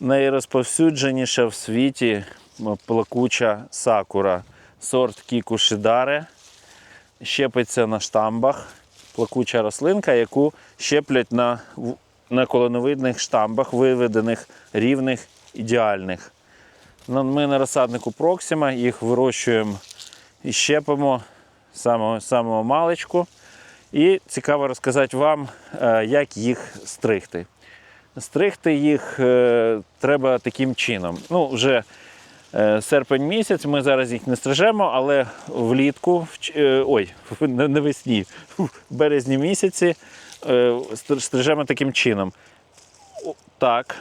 найрозповсюдженіша в світі плакуча сакура. Сорт Кіку Шидаре. Щепиться на штамбах. Плакуча рослинка, яку щеплять на, на колоновидних штамбах, виведених рівних, ідеальних. Ну, Ми на розсаднику Проксима їх вирощуємо і щепимо самого, самого маличку. І цікаво розказати вам, е, як їх стригти. Стригти їх е, треба таким чином. Ну, вже е, серпень місяць, ми зараз їх не стрижемо, але влітку, е, ой, не не весні, в березні місяці стрижемо таким чином. Так,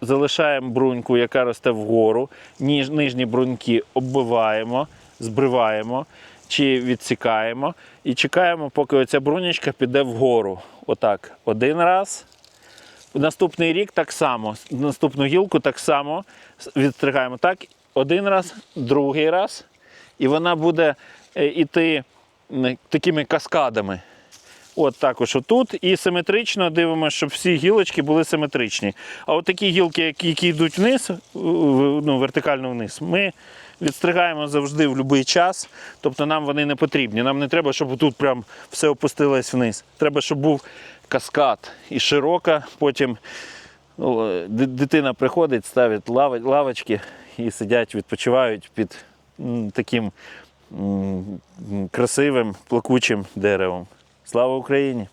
залишаємо бруньку, яка росте вгору, нижні бруньки оббиваємо, збриваємо чи відсікаємо і чекаємо, поки оця брунячка піде вгору. Отак, один раз. Наступний рік так само, наступну гілку так само відстригаємо так, один раз, другий раз, і вона буде е, іти м, такими каскадами. От також отут. І симетрично дивимося, щоб всі гілочки були симетричні. А от такі гілки, які йдуть вниз, ну, вертикально вниз, ми відстригаємо завжди в будь-який час. Тобто нам вони не потрібні. Нам не треба, щоб тут прям все опустилось вниз. Треба, щоб був каскад і широка. Потім ди- дитина приходить, ставить лавочки і сидять, відпочивають під таким красивим плакучим деревом. Слава Україні!